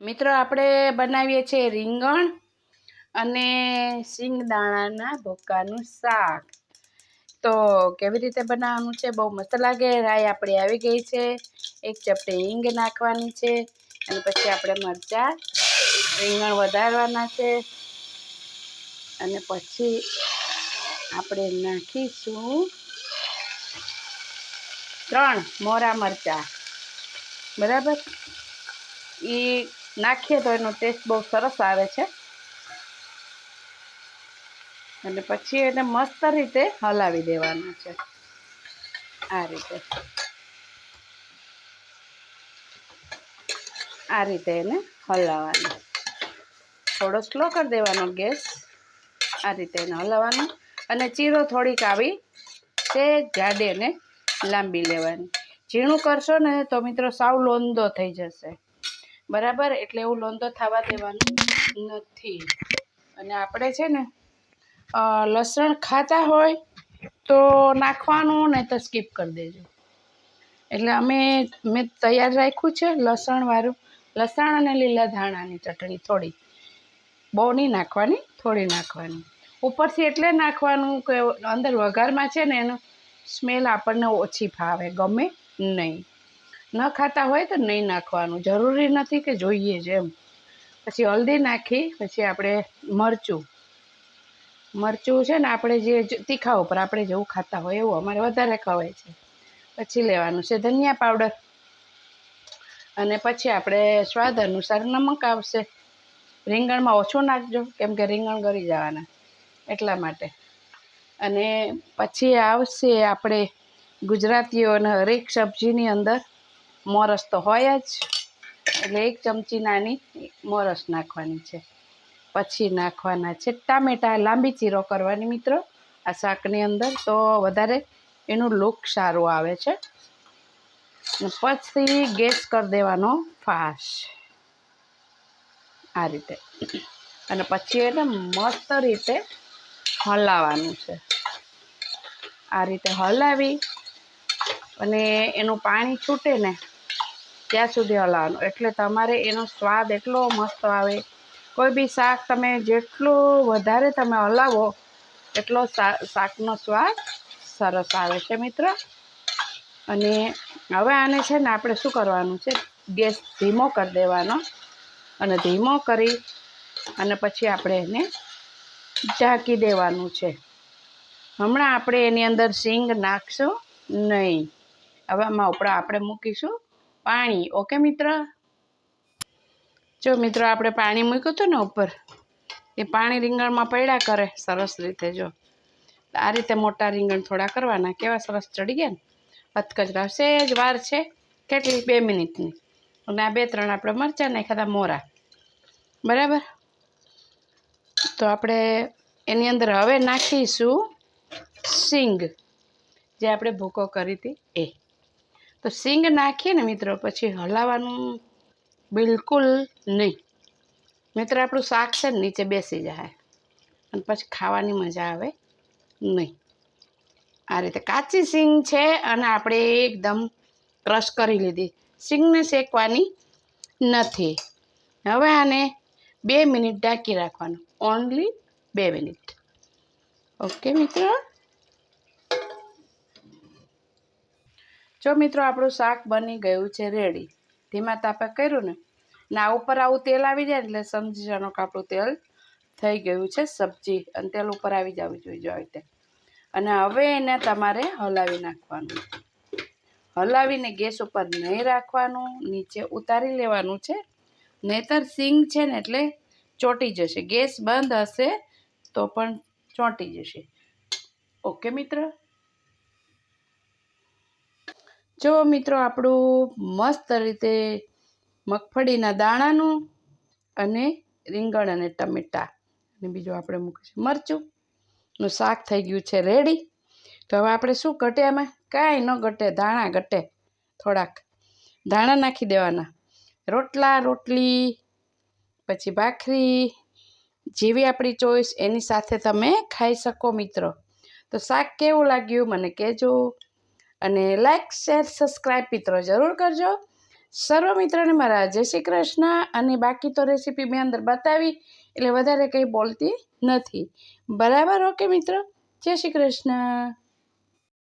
મિત્રો, આપણે બનાવીએ છીએ રીંગણ અને સિંગદાણાના ભોકાનું શાક. તો કેવી રીતે બનાવવાનું છે? બહુ મસ્ત લાગે. રાઈ આપણી આવી ગઈ છે. એક ચપટી હિંગ નાખવાની છે અને પછી આપણે મરચાં રીંગણ વધારવાના છે. અને પછી આપણે નાખીશું ત્રણ મોરા મરચાં. બરાબર? એ નાખીએ તો એનો ટેસ્ટ બહુ સરસ આવે છે. અને પછી એને મસ્ત રીતે હલાવી દેવાનું છે. આ રીતે. આ રીતે એને હલાવવાનું. થોડો સ્લો કરી દેવાનો ગેસ. આ રીતે એને હલાવવાનું. અને ચીરો થોડીક આવી તે જાડે એને લાંબી લેવાની. ઝીણું કરશો ને તો મિત્રો સાવ લોંદો થઈ જશે. બરાબર? એટલે એવું લોંદો થવા દેવાનું નથી. અને આપણે છે ને લસણ ખાતા હોય તો નાખવાનું ને તો સ્કીપ કરી દેજો. એટલે અમે, મેં તૈયાર રાખ્યું છે લસણવાળું લસણ અને લીલા ધાણાની ચટણી થોડી. બહુ નહીં નાખવાની, થોડી નાખવાની. ઉપરથી એટલે નાખવાનું કે અંદર વઘારમાં છે ને એનો સ્મેલ આપણને ઓછી ફાવે, ગમે નહીં. ન ખાતા હોય તો નહીં નાખવાનું. જરૂરી નથી કે જોઈએ જ એમ. પછી હલ્દી નાખી, પછી આપણે મરચું. મરચું છે ને આપણે જે તીખા ઉપર આપણે જેવું ખાતા હોય એવું અમારે વધારે ખવાય છે. પછી લેવાનું છે ધનિયા પાવડર. અને પછી આપણે સ્વાદ અનુસાર નમક આવશે. રીંગણમાં ઓછું નાખજો, કેમ કે રીંગણ ગળી જવાના એટલા માટે. અને પછી આવશે આપણે ગુજરાતીઓને હરેક સબ્જીની અંદર મોરસ તો હોય જ. એટલે એક ચમચી નાની મોરસ નાખવાની છે. પછી નાખવાના છે ટામેટાં, લાંબી ચીરો કરવાની મિત્રો, આ શાકની અંદર. તો વધારે એનું લુક સારું આવે છે. પછી ગેસ કરી દેવાનો ફાસ આ રીતે. અને પછી એને મસ્ત રીતે હલાવવાનું છે. આ રીતે હલાવી અને એનું પાણી છૂટે ને ત્યાં સુધી હલાવવાનું. એટલે તમારે એનો સ્વાદ એટલો મસ્ત આવે. કોઈ બી શાક તમે જેટલું વધારે તમે હલાવો, એટલો શાકનો સ્વાદ સરસ આવે છે મિત્ર. અને હવે આને છે ને આપણે શું કરવાનું છે? ગેસ ધીમો કરી દેવાનો. અને ધીમો કરી અને પછી આપણે એને ઢાંકી દેવાનું છે. હમણાં આપણે એની અંદર સિંગ નાખશું નહીં. હવે આમાં ઉપરા આપણે મૂકીશું. પાણી. ઓકે મિત્ર? જો મિત્રો, આપણે પાણી મૂક્યું હતું ને ઉપર, એ પાણી રીંગણમાં પડ્યા કરે, સરસ રીતે જો. આ રીતે મોટા રીંગણ થોડા કરવાના, કેવા સરસ ચડી ગયા ને. અધકચરા સહેજ વાર છે, કેટલી? બે મિનિટની. અને આ બે ત્રણ આપણે મરચાં નાખ્યા મોરા. બરાબર? તો આપણે એની અંદર હવે નાખીશું સિંગ, જે આપણે ભૂકો કરી હતી, એ. તો સિંગ નાખીએ ને મિત્રો, પછી હલાવવાનું બિલકુલ નહીં. મિત્ર, આપણું શાક છે ને નીચે બેસી જાય. અને પછી ખાવાની મજા આવે નહીં. આ રીતે કાચી સિંગ છે અને આપણે એકદમ ક્રશ કરી લીધી. સિંગને શેકવાની નથી. હવે આને બે મિનિટ ઢાંકી રાખવાનું. ઓનલી બે મિનિટ. ઓકે, મિત્રો? જો મિત્રો આપણું શાક બની ગયું છે રેડી ધીમા તાપે કર્યું ને, ના ઉપર આવું તેલ આવી જાય એટલે સમજી જવાનો કે આપણું તેલ થઈ ગયું છે સબ્જી, અને તેલ ઉપર આવી જવું જોઈએ જો રીતે અને હવે એને તમારે હલાવી નાખવાનું. હલાવીને ગેસ ઉપર નહીં રાખવાનું, નીચે ઉતારી લેવાનું છે. નહીતર સિંગ છે ને એટલે ચોંટી જશે. ગેસ બંધ હશે તો પણ ચોંટી જશે. ઓકે મિત્ર? જો મિત્રો, આપણું મસ્ત રીતે મગફળીના દાણાનું અને રીંગણ અને ટમેટાં અને બીજું આપણે મૂકીશું મરચુંનું શાક થઈ ગયું છે રેડી. તો હવે આપણે શું ઘટે એમાં કાંઈ ન ઘટે, ધાણા ઘટે. થોડાક ધાણા નાખી દેવાના. રોટલા, રોટલી, પછી ભાખરી, જેવી આપણી ચોઈસ એની સાથે તમે ખાઈ શકો મિત્રો. તો શાક કેવું લાગ્યું? મને કહેજો. અને લાઇક શેર સબસ્ક્રાઈબ મિત્રો જરૂર કરજો. સર્વ મિત્રોને મારા જય શ્રી કૃષ્ણ અને બાકી તો રેસીપી મેં અંદર બતાવી, એટલે વધારે કંઈ બોલતી નથી. બરાબર? ઓકે મિત્રો. જય શ્રી કૃષ્ણ.